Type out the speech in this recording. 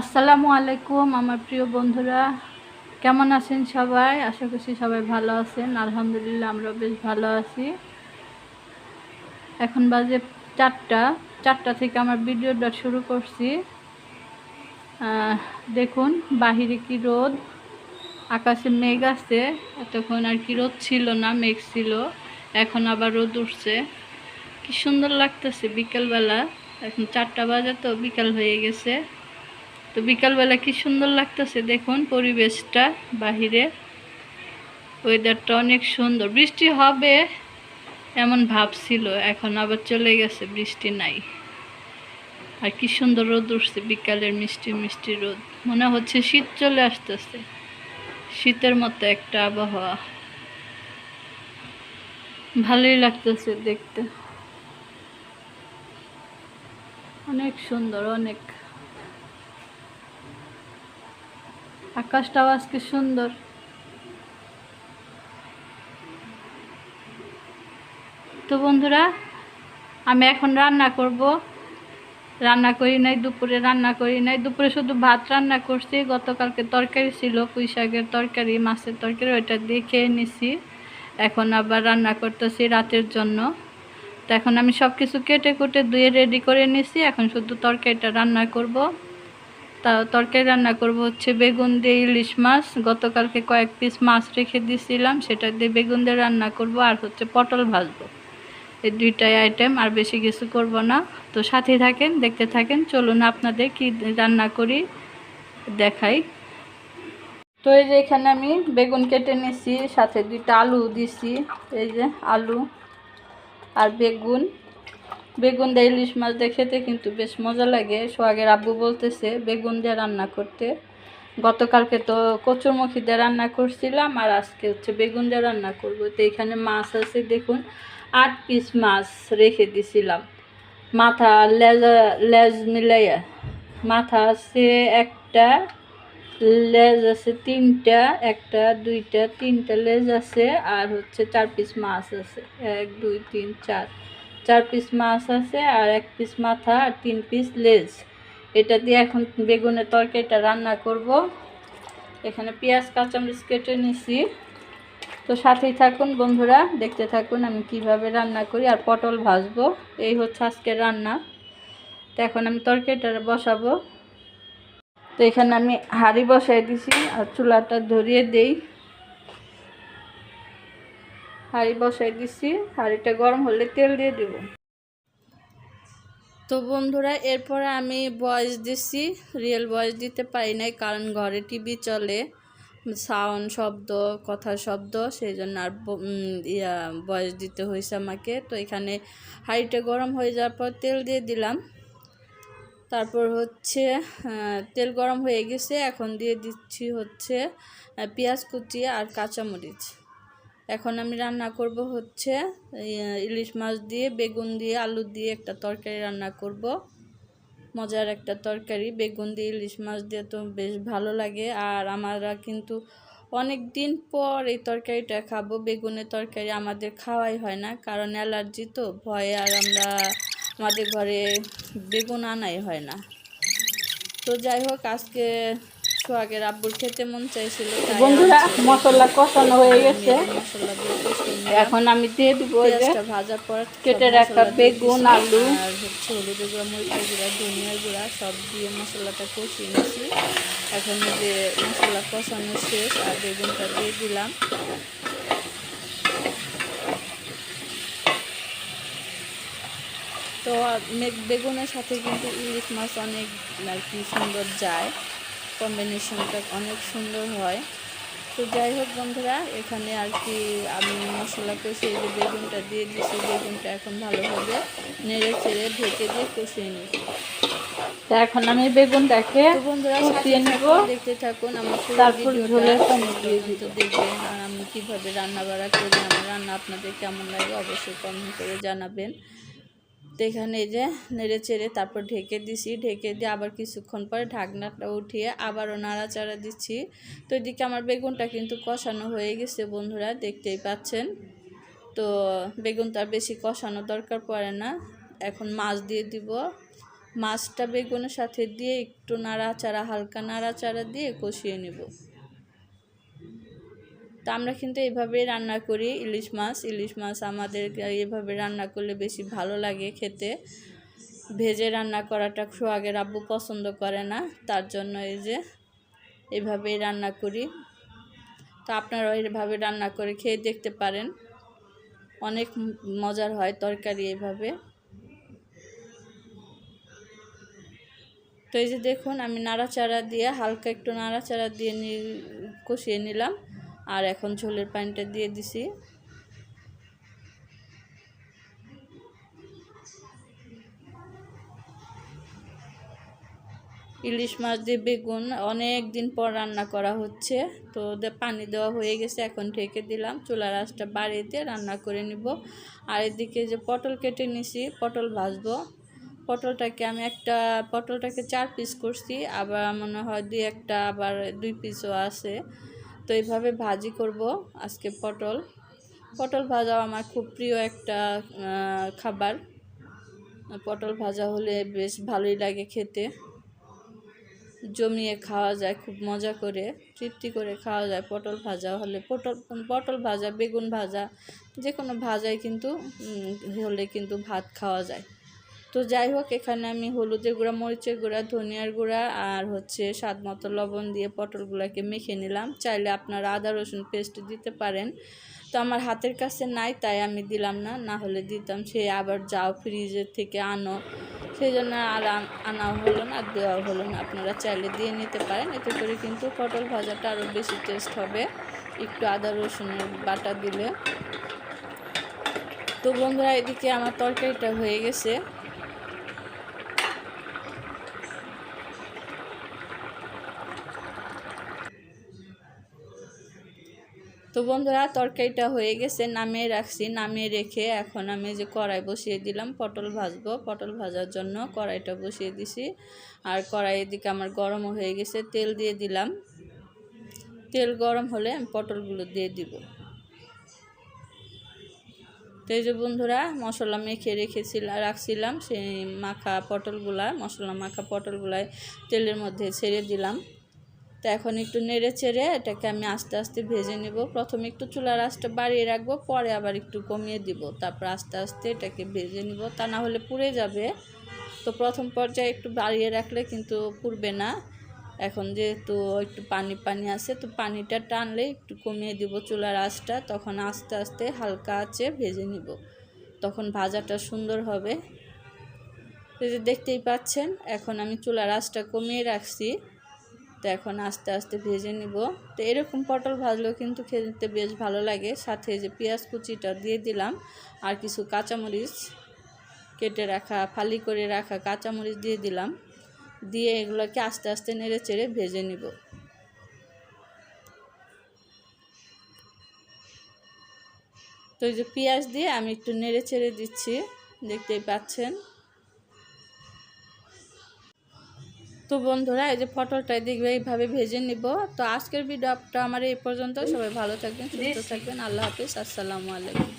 আসসালামু আলাইকুম, আমার প্রিয় বন্ধুরা। কেমন আছেন সবাই? আশা করছি সবাই ভালো আছেন। আলহামদুলিল্লাহ আমরা বেশ ভালো আছি। এখন বাজে চারটা। চারটা থেকে আমার ভিডিওটা শুরু করছি। দেখুন, বাহিরে কি রোদ? আকাশে মেঘ আছে। এতক্ষণ আর কি রোদ ছিল না, মেঘ ছিল। এখন আবার রোদ উঠছে। কি সুন্দর লাগতেছে বিকেলবেলা। এখন চারটা বাজে তো, বিকাল হয়ে গেছে। তো বিকালবেলা কি সুন্দর লাগতেছে দেখুন পরিবেশটা, বাহিরে। ওয়েদারটা অনেক সুন্দর। বৃষ্টি হবে এমন ভাব ছিল, এখন আবার চলে গেছে, বৃষ্টি নাই। আর কি সুন্দর রোদ উঠছে, বিকালের মিষ্টি মিষ্টি রোদ। মনে হচ্ছে শীত চলে আসতেছে। শীতের মতো একটা আবহাওয়া। ভালোই লাগতেছে দেখতে। অনেক সুন্দর, অনেক। আকাশটাও আজকে সুন্দর। তো বন্ধুরা, আমি এখন রান্না করব। রান্না করি নাই, দুপুরে রান্না করি নাই। দুপুরে শুধু ভাত রান্না করছি। গতকালকে তরকারি ছিল, পুঁই শাকের তরকারি, মাছের তরকারি, ওইটা দিয়ে খেয়ে নিছি। এখন আবার রান্না করতেছি রাতের জন্য। তো এখন আমি সব কিছু কেটে কুটে ধুয়ে রেডি করে নিছি। এখন শুধু তরকারিটা রান্না করব। তা তরকারি রান্না করব হচ্ছে বেগুন দিয়ে ইলিশ মাছ। গতকালকে কয়েক পিস মাছ রেখে দিয়েছিলাম সেটা দিয়ে বেগুন দিয়ে রান্না করব আর হচ্ছে পটল ভাজবো। এই দুইটাই আইটেম আর বেশি কিছু করব না। তো সাথে থাকেন, দেখতে থাকেন, চলুন আপনাদের কি রান্না করি, দেখাই। তো এই যে এখানে আমি বেগুন কেটে নিছি, সাথে দুইটা আলু দিছি, এই যে আলু আর বেগুন। বেগুন দিয়ে ইলিশ মাছ দিয়ে খেতে কিন্তু বেশ মজা লাগে। সোহাগের আব্বু বলতেছে, বেগুন দিয়ে রান্না করতে। গতকালকে তো কচুরমুখী দিয়ে রান্না করছিলাম আর আজকে হচ্ছে বেগুন দিয়ে রান্না করব। তো এখানে মাছ আছে, দেখুন, আট পিস মাছ রেখে দিছিলাম। মাথা লেজা, লেজ মিলাইয়া। মাথা আছে একটা, লেজ আছে তিনটা, একটা, দুইটা, তিনটা লেজ আছে আর হচ্ছে চার পিস মাছ আছে। এক, দুই, তিন, চার। চার পিস মাছ আছে আর এক পিস মাথা আর তিন পিস লেজ। এটা দিয়ে এখন বেগুনের তরকারিটা রান্না করব। এখানে পেঁয়াজ, কাঁচামরিচ কেটে নিছি। তো সাথেই থাকুন বন্ধুরা, দেখতে থাকুন আমি কীভাবে রান্না করি আর পটল ভাজবো। এই হচ্ছে আজকে রান্না। তো এখন আমি তরকারিটা বসাবো। তো এখানে আমি হাঁড়ি বসাই দিছি আর চুলাটা ধরিয়ে দেই। হাঁড়ি বসাই দিছি, হাঁড়িটা গরম হলে তেল দিয়ে দেব। তো বন্ধুরা, এরপরে আমি বয়স দিছি, রিয়েল বয়স দিতে পারি নাই কারণ ঘরে টিভি চলে, সাউন্ড শব্দ কথার শব্দ সেই জন্য আর ইয়া, বয়স দিতে হয়েছে আমাকে। তো এখানে হাঁড়িটা গরম হয়ে যাওয়ার পর তেল দিয়ে দিলাম। তারপর হচ্ছে তেল গরম হয়ে গেছে, এখন দিয়ে দিচ্ছি হচ্ছে পেঁয়াজ কুচি আর কাঁচামরিচ। এখন আমি রান্না করব হচ্ছে ইলিশ মাছ দিয়ে, বেগুন দিয়ে, আলু দিয়ে একটা তরকারি রান্না করব। মজার একটা তরকারি, বেগুন দিয়ে ইলিশ মাছ দিয়ে তো বেশ ভালো লাগে। আর আমরা কিন্তু অনেক দিন পর এই তরকারিটা খাব, বেগুনের তরকারি আমাদের খাওয়াই হয় না, কারণ অ্যালার্জি তো, ভয়ে আর আমরা আমাদের ঘরে বেগুন আনাই হয় না। তো যাই হোক, আজকে সোহাগের আব্বুর খেতে মন চাইছিল বন্ধুরা। মশলা কষানো হয়ে গেছে। এখন আমি দিয়ে দিব পর কেটে রাখা বেগুন। আলু। আর হচ্ছে হলুদের গুঁড়া মরিচের গুঁড়া ধনিয়ার গুঁড়া সব দিয়ে মশলাটা কষিয়ে নিয়েছি এখন যে মশলা কষানো শেষ আর বেগুনটা দিয়ে দিলাম তো বেগুনের সাথে কিন্তু ইলিশ মাছ অনেক আর কি সুন্দর যায় কম্বিনেশনটা অনেক সুন্দর হয়। তো যাই হোক বন্ধুরা এখানে আর কি আমি মশলা কষিয়ে যে বেগুনটা দিয়ে দিয়েছি বেগুনটা এখন ভালোভাবে নেড়ে চেড়ে ঢেকে দিয়ে কষিয়ে নিই তা এখন আমি বেগুনটাকে বন্ধুরা সাথে নেব। দেখতে থাকুন আমার পুরো তারপর ঝোলের পানি দিয়ে পর্যন্ত দেখবেন আর আমি কীভাবে রান্না বাড়া করি আমার রান্না আপনাদের কেমন লাগে অবশ্যই কমেন্ট করে জানাবেন। তো এখানে যে নেড়ে চেড়ে তারপর ঢেকে দিছি, ঢেকে দিয়ে আবার কিছুক্ষণ পরে ঢাকনাটা উঠিয়ে আবারও নাড়াচাড়া দিচ্ছি। তো এদিকে আমার বেগুনটা কিন্তু কষানো হয়ে গেছে বন্ধুরা, দেখতেই পাচ্ছেন। তো বেগুনটা বেশি কষানো দরকার পড়ে না, এখন মাছ দিয়ে দিব। মাছটা বেগুনের সাথে দিয়ে একটু নাড়াচাড়া, হালকা নাড়াচাড়া দিয়ে কষিয়ে নেব। তো আমরা কিন্তু এইভাবেই রান্না করি, ইলিশ মাছ। ইলিশ মাছ আমাদের এভাবে রান্না করলে বেশি ভালো লাগে খেতে। ভেজে রান্না করাটা সোহাগের আব্বু পছন্দ করে না, তার জন্য এই যে এইভাবেই রান্না করি। তো আপনারাও এভাবে রান্না করে খেয়ে দেখতে পারেন। অনেক মজার হয় তরকারি এভাবে। তো এই যে দেখুন, আমি নাড়াচাড়া দিয়ে হালকা একটু নাড়াচাড়া দিয়ে নি- কষিয়ে নিলাম। আর এখন ঝোলের পানিটা দিয়ে দিছি। ইলিশ মাছ দিয়ে বেগুন অনেক দিন পর রান্না করা হচ্ছে, তো পানি দেওয়া হয়ে গেছে, এখন ঢেকে দিলাম। চুলার আঁচটা বাড়িয়ে রান্না করে নিব। আর এদিকে যে পটল কেটে নিছি, পটল ভাজবো। পটলটাকে আমি একটা, পটলটাকে চার পিস করছি, আবার মনে হয় দুই একটা, আবার দুই পিসও আছে। তো এইভাবে ভাজি করব আজকে পটল। পটল ভাজাও আমার খুব প্রিয় একটা খাবার। পটল ভাজা হলে বেশ ভালোই লাগে খেতে। জমিয়ে খাওয়া যায়, খুব মজা করে, তৃপ্তি করে খাওয়া যায় পটল ভাজা হলে। পটল পটল ভাজা, বেগুন ভাজা যে কোনো ভাজাই কিন্তু হলে কিন্তু ভাত খাওয়া যায়। তো যাই হোক, এখানে আমি হলুদের গুঁড়া, মরিচের গুঁড়া, ধনিয়ার গুঁড়া আর হচ্ছে স্বাদ মতো লবণ দিয়ে পটলগুলোকে মেখে নিলাম। চাইলে আপনারা আদা, রসুন পেস্ট দিতে পারেন। তো আমার হাতের কাছে নাই, তাই আমি দিলাম না। না হলে দিতাম, সে আবার যাও ফ্রিজের থেকে আনো। সেই জন্য আর আন- হলো না দেওয়া হলো না। আপনারা চাইলে দিয়ে নিতে পারেন। এতে করে কিন্তু পটল ভাজাটা আরও বেশি টেস্ট হবে। একটু আদা, রসুনের বাটা দিলে। তো বন্ধুরা, এদিকে আমার তরকারিটা হয়ে গেছে। তো বন্ধুরা, তরকারিটা হয়ে গেছে, নামিয়ে রাখছি। নামিয়ে রেখে এখন আমি যে কড়াই বসিয়ে দিলাম, পটল ভাজবো। পটল ভাজার জন্য কড়াইটা বসিয়ে দিছি। আর কড়াই এদিকে আমার গরমও হয়ে গেছে, তেল দিয়ে দিলাম। তেল গরম হলে আমি পটলগুলো দিয়ে দিব। তো যে বন্ধুরা, মশলা মেখে রেখেছিলাম রাখছিলাম, সেই মাখা পটলগুলা, মশলা মাখা পটলগুলায় তেলের মধ্যে ছেড়ে দিলাম। তো এখন একটু নেড়ে চেড়ে এটাকে আমি আস্তে আস্তে ভেজে নেব। প্রথমে একটু চুলার আঁচটা বাড়িয়ে রাখব, পরে আবার একটু কমিয়ে দিব। তারপর আস্তে আস্তে এটাকে ভেজে নিব। তা না হলে পুড়ে যাবে। তো প্রথম পর্যায়ে একটু বাড়িয়ে রাখলে কিন্তু পুড়বে না। এখন যেহেতু একটু পানি পানি আছে, তো পানিটা টানলে একটু কমিয়ে দিব চুলার আঁচটা। তখন আস্তে আস্তে হালকা আঁচে ভেজে নিব। তখন ভাজাটা সুন্দর হবে। দেখতেই পাচ্ছেন, এখন আমি চুলার আঁচটা কমিয়ে রাখছি। তো এখন আস্তে আস্তে ভেজে নিব। তো এরকম পটল ভাজলেও কিন্তু খেতে বেশ ভালো লাগে। সাথে যে পেঁয়াজ কুচিটা দিয়ে দিলাম আর কিছু কাঁচামরিচ কেটে রাখা, ফালি করে রাখা কাঁচামরিচ দিয়ে দিলাম। দিয়ে এগুলোকে আস্তে আস্তে নেড়ে চেড়ে ভেজে নিব। তো এই যে পেঁয়াজ দিয়ে আমি একটু নেড়ে চেড়ে দিচ্ছি। দেখতেই পাচ্ছেন। তো বন্ধুরা এই যে পটলটা দেখবে এইভাবে ভেজে নিব। তো আজকের ভিডিওটা আমার এই পর্যন্ত সবাই ভালো থাকবেন সুস্থ থাকবেন। আল্লাহ হাফিজ। আসসালামু আলাইকুম।